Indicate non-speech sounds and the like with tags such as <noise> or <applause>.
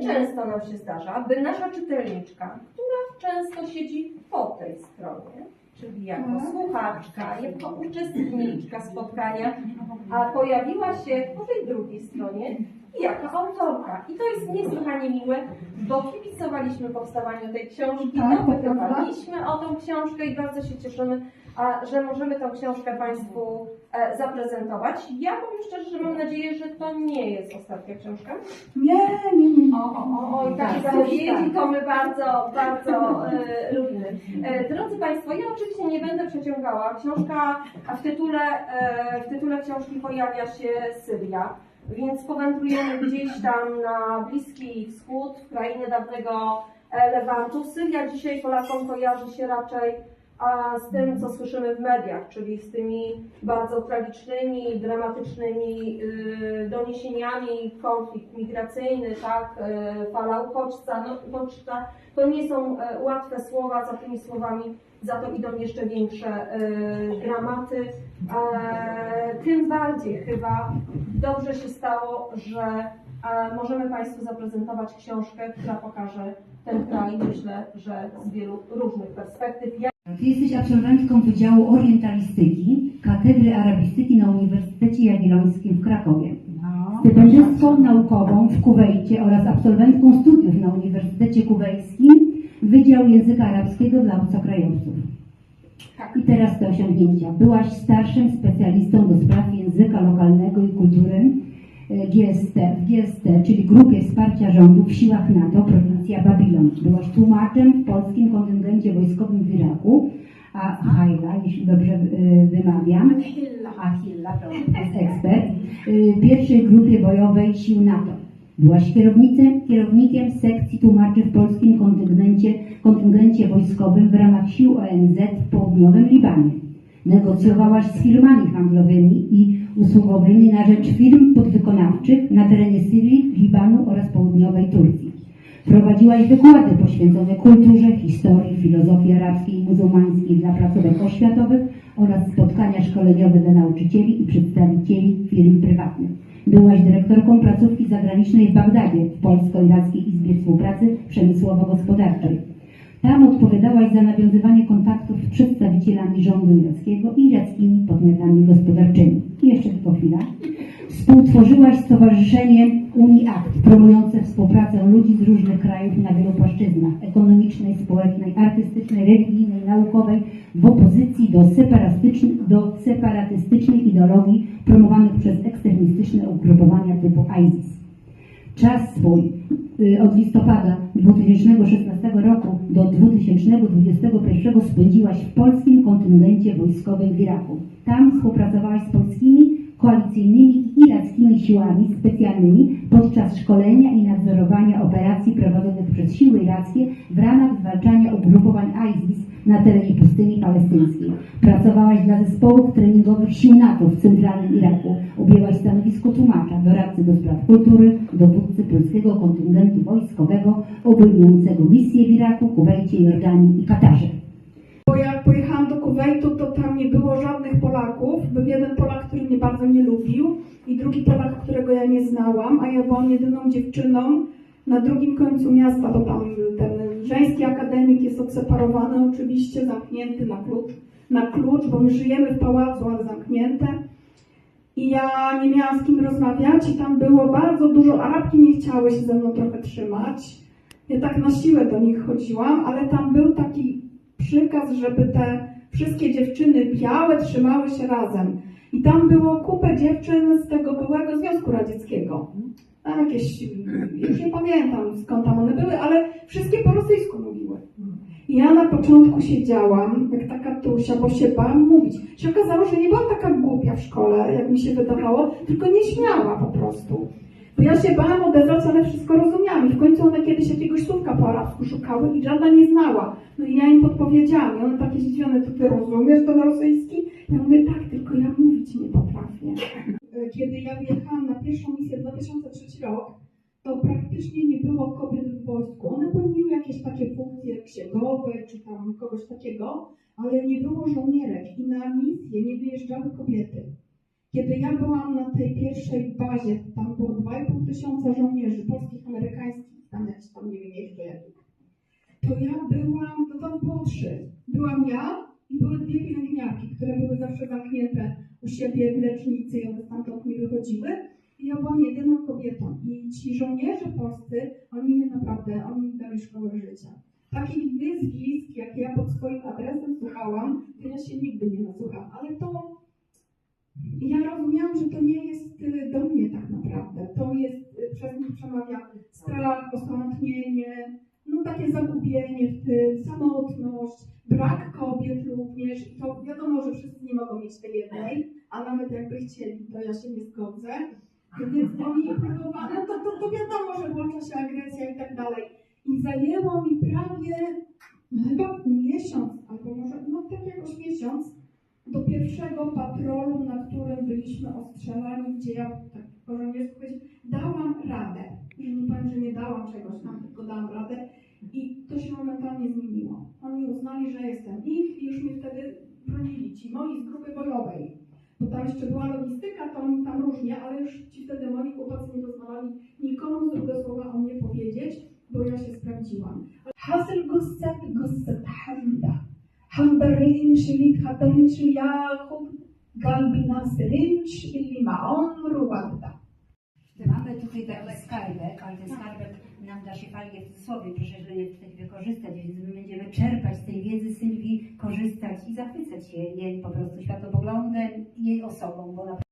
Nieczęsto nam się zdarza, by nasza czytelniczka, która często siedzi po tej stronie, czyli jako słuchaczka, jako uczestniczka spotkania, a pojawiła się po tej drugiej stronie jako autorka. I to jest niesłychanie miłe, bo kibicowaliśmy powstawaniu tej książki, Tak, dopytywaliśmy o tą książkę i bardzo się cieszymy, że możemy tą książkę Państwu e, zaprezentować. Ja powiem szczerze, że mam nadzieję, że to nie jest ostatnia książka. Nie, nie, nie. O, o, o, i takie Tak, zapowiedzi tak. to my bardzo, bardzo e, <laughs> lubimy. E, drodzy Państwo, ja oczywiście nie będę przeciągała. Książka, a w tytule, e, w tytule książki pojawia się Syria, więc powędrujemy gdzieś tam na Bliski Wschód, w krainę dawnego e, Lewantu. Syria dzisiaj Polakom kojarzy się raczej a z tym, co słyszymy w mediach, czyli z tymi bardzo tragicznymi, dramatycznymi y, doniesieniami, konflikt migracyjny, tak, y, fala uchodźca, no, uchodźca, to nie są e, łatwe słowa, za tymi słowami za to idą jeszcze większe y, dramaty. E, tym bardziej chyba dobrze się stało, że e, możemy Państwu zaprezentować książkę, która pokaże ten kraj, myślę, że z wielu różnych perspektyw. Ty jesteś absolwentką Wydziału Orientalistyki Katedry Arabistyki na Uniwersytecie Jagiellońskim w Krakowie. No. Stypendystką naukową w Kuwejcie oraz absolwentką studiów na Uniwersytecie Kuwejskim Wydział Języka Arabskiego dla Obcokrajowców. I teraz te osiągnięcia. Byłaś starszym specjalistą do spraw języka lokalnego i kultury GST, w GST, czyli Grupie Wsparcia Rządu w Siłach NATO, prowincja Babilon. Byłaś tłumaczem w polskim kontyngencie wojskowym w Iraku, a Haila, jeśli dobrze e, wymawiam, Achilla, to jest ekspert, y, pierwszej grupie bojowej sił NATO. Byłaś kierownicem, kierownikiem sekcji tłumaczy w polskim kontyngencie, kontyngencie wojskowym w ramach sił ONZ w południowym Libanie. Negocjowałaś z firmami handlowymi i usługowymi na rzecz firm podwykonawczych na terenie Syrii, Libanu oraz południowej Turcji. Prowadziłaś wykłady poświęcone kulturze, historii, filozofii arabskiej i muzułmańskiej dla placówek oświatowych oraz spotkania szkoleniowe dla nauczycieli i przedstawicieli firm prywatnych. Byłaś dyrektorką placówki zagranicznej w Bagdadzie w Polsko-Irackiej Izbie Współpracy Przemysłowo-Gospodarczej. Tam odpowiadałaś za nawiązywanie kontaktów z przedstawicielami rządu irackiego i irackimi podmiotami gospodarczymi. I jeszcze tylko chwila. Współtworzyłaś Stowarzyszenie Unii Akt, promujące współpracę ludzi z różnych krajów na wielu płaszczyznach ekonomicznej, społecznej, artystycznej, religijnej, naukowej w opozycji do, do ideologii promowanych przez ekstremistyczne ugrupowania typu ISIS. Czas swój y, od listopada 2016 roku do 2021 spędziłaś w polskim kontyngencie wojskowym w Iraku. Tam współpracowałaś z polskimi, koalicyjnymi irackimi siłami specjalnymi podczas szkolenia i nadzorowania operacji prowadzonych przez siły irackie w ramach zwalczania ugrupowań ISIS na terenie pustyni palestyńskiej. Pracowałaś dla zespołów treningowych sił NATO w centralnym Iraku. Objęłaś stanowisko tłumacza, doradcy do spraw kultury, dowódcy polskiego kontyngentu wojskowego obejmującego misje w Iraku, Kuwejcie, Jordanii i Katarze. Bo jak pojechałam do Kuwejtu, to tam nie było żadnych Polaków. Był jeden Polak, który mnie bardzo nie lubił i drugi Polak, którego ja nie znałam, a ja byłam jedyną dziewczyną na drugim końcu miasta, bo tam ten żeński akademik jest odseparowany oczywiście, zamknięty na klucz, na klucz, bo my żyjemy w pałacu, ale zamknięte. I ja nie miałam z kim rozmawiać i tam było bardzo dużo, Arabki nie chciały się ze mną trochę trzymać. Ja tak na siłę do nich chodziłam, ale tam był taki przykaz, żeby te wszystkie dziewczyny białe trzymały się razem. I tam było kupę dziewczyn z tego byłego Związku Radzieckiego. A jakieś, już nie pamiętam skąd tam one były, ale wszystkie po rosyjsku mówiły. I ja na początku siedziałam, jak taka tusia, bo się bałam mówić. Się okazało, że nie byłam taka głupia w szkole, jak mi się wydawało, tylko nieśmiała po prostu. Bo ja się bałam odezwać, ale wszystko rozumiałam. I w końcu one kiedyś jakiegoś słówka po arabsku szukały i żadna nie znała. No i ja im podpowiedziałam. I one takie zdziwione, to ty rozumiesz to na rosyjski? Ja mówię, tak, tylko ja mówić nie potrafię. <laughs> Kiedy ja wyjechałam na pierwszą misję 2003 rok, to praktycznie nie było kobiet w wojsku. One pełniły jakieś takie funkcje księgowe, czy tam kogoś takiego, ale nie było żołnierek i na misję nie wyjeżdżały kobiety. Kiedy ja byłam na tej pierwszej bazie, tam było 2,5 tysiąca żołnierzy polskich, amerykańskich, tam jakichś tam nie wiem jeszcze jakich, to ja byłam, to tam było trzy. Byłam ja i były dwie pielęgniarki, które były zawsze zamknięte u siebie w lecznicy i one stamtąd nie wychodziły. I ja byłam jedyną kobietą. I ci żołnierze polscy, oni mnie naprawdę, oni mi dali szkołę życia. Takich wyzwisk, jakie ja pod swoim adresem słuchałam, to ja się nigdy nie nasłucham. Ale to ja rozumiałam, że to nie jest y, do mnie tak naprawdę. To jest, y, przez nich przemawia strach, osamotnienie, no takie zagubienie w tym, samotność, brak kobiet również. I to wiadomo, że wszyscy nie mogą mieć tej jednej, a nawet jakby chcieli, to ja się nie zgodzę. Więc oni próbowali, no to, to, to wiadomo, że włącza się agresja i tak dalej. I zajęło mi prawie chyba miesiąc, albo może no tak jakoś miesiąc, pierwszego patrolu, na którym byliśmy ostrzelani, gdzie ja tak po żołniersku powiedzieć, dałam radę. Że nie powiem, że nie dałam czegoś tam, tylko dałam radę. I to się momentalnie zmieniło. Oni uznali, że jestem ich i już mnie wtedy bronili, ci moi z grupy bojowej. Bo tam jeszcze była logistyka, to oni tam różnie, ale już ci wtedy moi chłopacy nie pozwalali nikomu złego słowa o mnie powiedzieć, bo ja się sprawdziłam. حاصل قصة قصة حمدة حمدة שלי הבן של יעקב, גם בנזרים שלי מעון רואנדה. Mamy tutaj taki skarbek, ale ten skarbek nam da się palię w cudzysłowie, proszę, żeby nie tutaj wykorzystać, więc my będziemy czerpać z tej wiedzy Sylwii, korzystać i zachwycać się jej po prostu światopoglądem, jej osobą, bo naprawdę